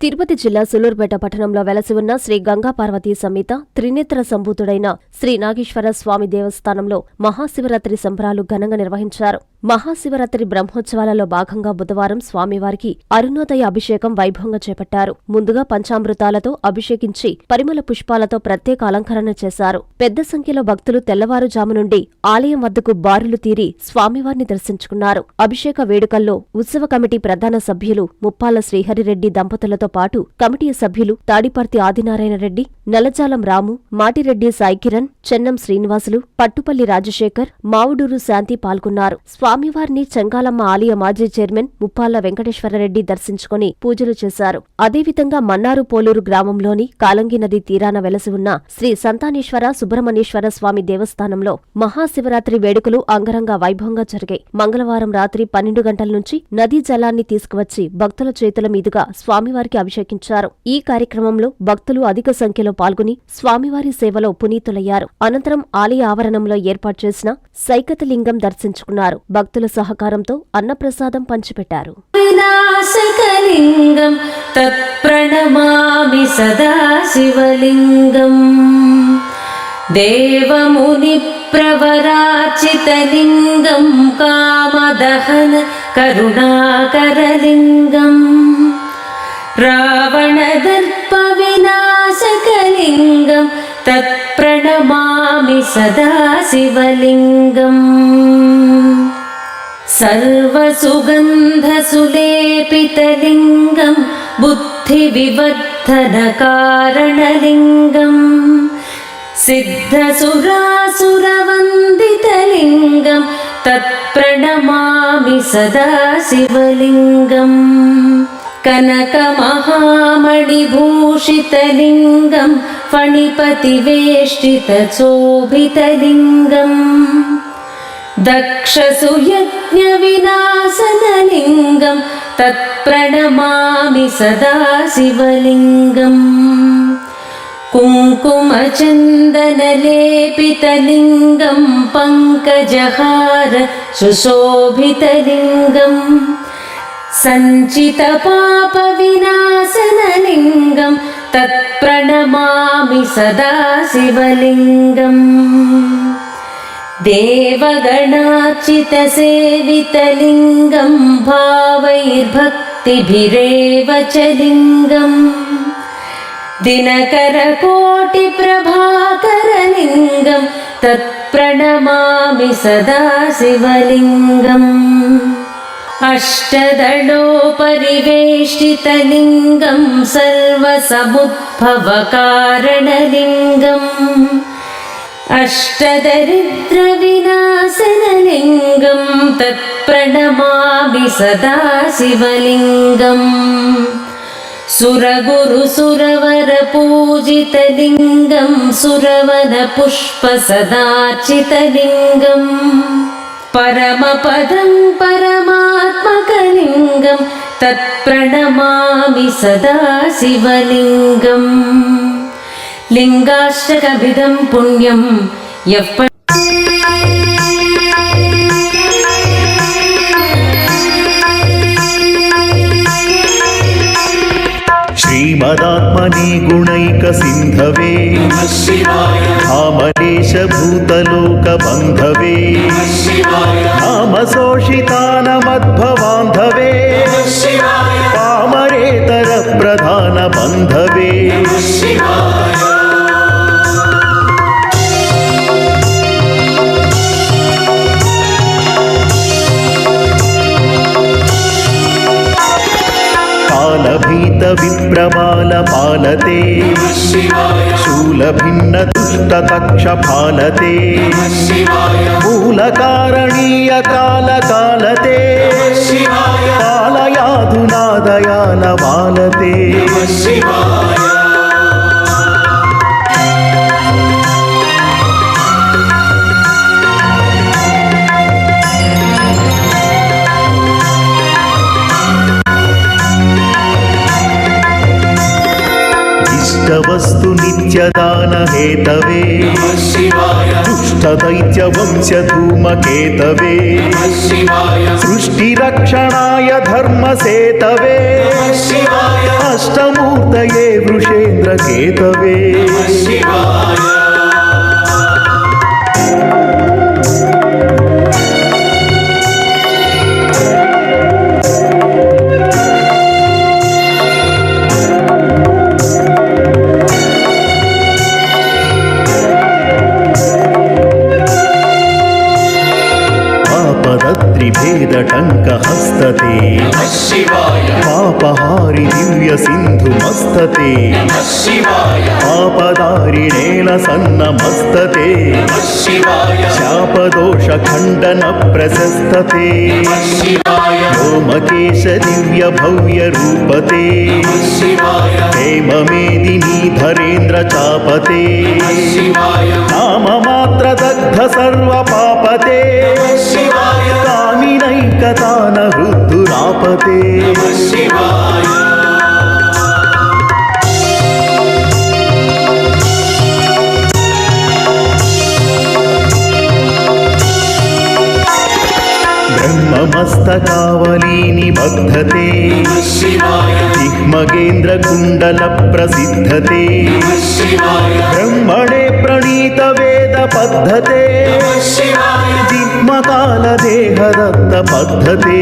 తిరుపతి జిల్లా సులూర్పేట పట్టణంలో వెలసి ఉన్న శ్రీ గంగా పార్వతీ సమేత త్రినేత్ర సంభూతుడైన శ్రీ నాగేశ్వర స్వామి దేవస్థానంలో మహాశివరాత్రి సంబరాలు ఘనంగా నిర్వహించారు. మహాశివరాత్రి బ్రహ్మోత్సవాలలో భాగంగా బుధవారం స్వామివారికి అరుణోదయ అభిషేకం వైభవంగా చేపట్టారు. ముందుగా పంచామృతాలతో అభిషేకించి పరిమళ పుష్పాలతో ప్రత్యేక అలంకరణ చేశారు. పెద్ద సంఖ్యలో భక్తులు తెల్లవారుజాము నుండి ఆలయం వద్దకు బారులు తీరి స్వామివారిని దర్శించుకున్నారు. అభిషేక వేడుకల్లో ఉత్సవ కమిటీ ప్రధాన సభ్యులు ముప్పాల శ్రీహరిరెడ్డి దంపతులతో పాటు కమిటీ సభ్యులు తాడిపర్తి ఆదినారాయణ రెడ్డి నలజాలం రాము మాటిరెడ్డి సాయికిరణ్ చెన్నం శ్రీనివాసులు పట్టుపల్లి రాజశేఖర్ మావుడూరు శాంతి పాల్గొన్నారు. స్వామివారిని చెంగాలమ్మ ఆలయ మాజీ చైర్మన్ ముప్పాల వెంకటేశ్వరరెడ్డి దర్శించుకుని పూజలు చేశారు. అదేవిధంగా మన్నారు పోలూరు గ్రామంలోని కాలంగి నది తీరాన వెలసి ఉన్న శ్రీ సంతానేశ్వర సుబ్రహ్మణ్యేశ్వర స్వామి దేవస్థానంలో మహాశివరాత్రి వేడుకలు అంగరంగ వైభవంగా జరిగాయి. మంగళవారం రాత్రి పన్నెండు గంటల నుంచి నదీ జలాన్ని తీసుకువచ్చి భక్తుల చేతుల మీదుగా స్వామివారికి అభిషేకించారు. ఈ కార్యక్రమంలో భక్తులు అధిక సంఖ్యలో పాల్గొని స్వామివారి సేవలో పునీతులయ్యారు. అనంతరం ఆలయ ఆవరణంలో ఏర్పాటు చేసిన సైకతలింగం దర్శించుకున్నారు. భక్తుల సహకారంతో అన్నప్రసాదం పంచిపెట్టారు. వినాశకలింగం తత్ప్రణమామి సదాశివలింగం. దేవముని ప్రవరాచితలింగం కామదహన కరుణాకరలింగం. రావణదర్ప వినాశకలింగం తత్ప్రణమామి సదాశివలింగం. सर्वसुगन्धसुलेपितलिङ्गं बुद्धिविवर्धनकारणलिङ्गम् सिद्धसुरासुरवन्दितलिङ्गं तत्प्रणमामि सदा शिवलिङ्गम् कनकमहामणिभूषितलिङ्गं फणिपतिवेष्टितचोभितलिङ्गम् दक्षसुयज्ञविनाशनलिङ्गं तत्प्रणमामि सदा शिवलिङ्गम् कुङ्कुमचन्दनलेपितलिङ्गं पङ्कजहार सुशोभितलिङ्गम् सञ्चितपापविनाशनलिङ्गं तत्प्रणमामि सदा शिवलिङ्गम् देवगणार्चितसेवितलिङ्गं भावैर्भक्तिभिरेव च लिङ्गम्। दिनकरकोटिप्रभाकरलिङ्गं तत्प्रणमामि सदा शिवलिङ्गम् अष्टदलोपरिवेष्टितलिङ्गं सर्वसमुद्भवकारणलिङ्गम् अष्टदरिद्रविनाशनलिङ्गं तत्प्रणमामि सदा शिवलिङ्गम् सुरगुरुसुरवरपूजितलिङ्गं सुरवनपुष्पसदार्चितलिङ्गम् परमपदं परमात्मकलिङ्गं तत्प्रणमामि सदा शिवलिङ्गम् లింగాష్టకవిధం పుణ్యం. ఎప్ప శ్రీమదాత్మని గుణైక సింధవే. కామలేశభూతలోక బంధవే కామ శోషితానమద్భవాంధవే పామరేతర ప్రధాన బంధవే पामरेतरप्रधानबन्धवे कालभीतविप्रबालपालते शूलभिन्नदुष्टतक्षपालते मूलकारणीयकालकालते ವಸ್ತು ನಿತ್ಯದಾನ ಹೇತವೇ ದುಷ್ಟದೈತ್ಯ ವಂಶ ಧೂಮಕೇತವೇ ಸೃಷ್ಟಿರಕ್ಷಣಾಯ ಧರ್ಮ ಸೇತವೇ ಅಷ್ಟಮೂರ್ತಯೇ ವೃಷೇಂದ್ರ ಕೇತವೇ పారి దివ్య సింధు మస్తతే పాపదారిణేన సన్న మస్తతే. శాపదోష ఖండన ప్రశస్తతే. వ్యోమకేశ దివ్య భవ్య రూపతే. హేమమేదిని ధరేంద్ర చాపతే. నామ మాత్ర దగ్ధ సర్వ పాపతే. కామినైకతాన హృదయ हृद्दुरापते ब्रह्ममस्तकावली निबद्धते जिह्मगेन्द्रकुण्डलप्रसिद्धते ब्रह्मणे प्रणीतवेदपद्धते जिह्मकालदेहदत्तपद्धते